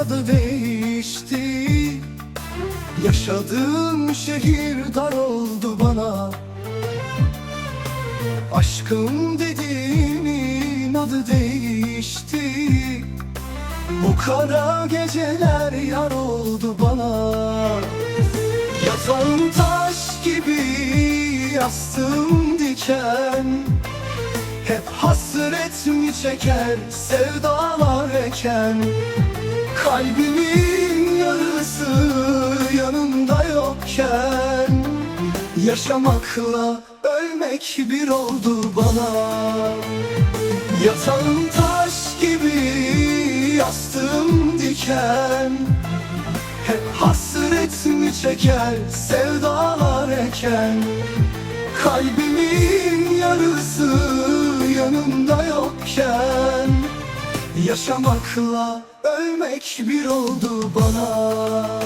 adı değişti. Yaşadığım şehir dar oldu bana. Aşkım dediğinin adı değişti. Bu kara geceler yar oldu bana. Yatağım taş gibi yastığım diken. Hep hasret mi çeker sevdalar eken Kalbimin yarısı yanımda yokken Yaşamakla ölmek bir oldu bana. Yatağım taş gibi yastığım diken. Hep hasret mi çeker sevdalar eken? Kalbimin yarısı yanımda yokken Yaşamakla ölmek bir oldu bana.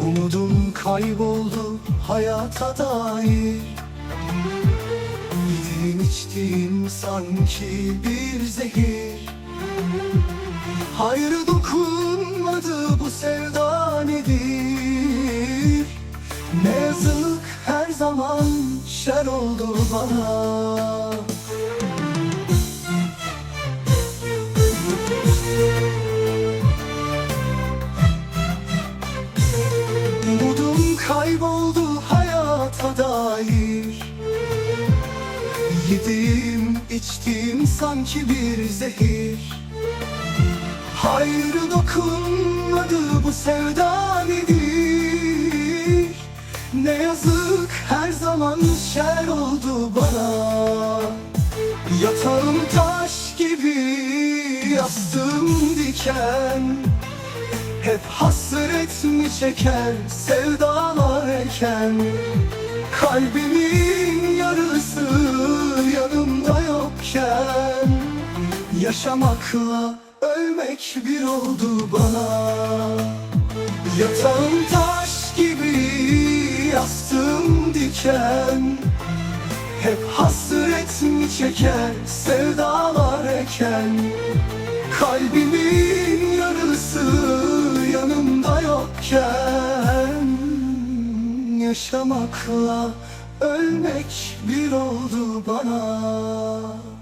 Umudum kayboldu hayata dair. Yediğim içtiğim sanki bir zehir. Hayrı dokunmadı bu sevda nedir? Ne yazık her zaman şer oldu bana. Kayboldu Yediğim içtiğim sanki bir zehir. Hayrı dokunmadı bu sevda nedir? Ne yazık her zaman şer oldu bana. Yatağım taş gibi yastığım diken. Hep hasret mi çeker sevdalar eken? Kalbimin yarısı Yaşamakla ölmek bir oldu bana. Yatağım taş gibi yastığım diken. Hep hasret mi çeker sevdalar eken? Kalbimin yarısı yanımda yokken. Yaşamakla ölmek bir oldu bana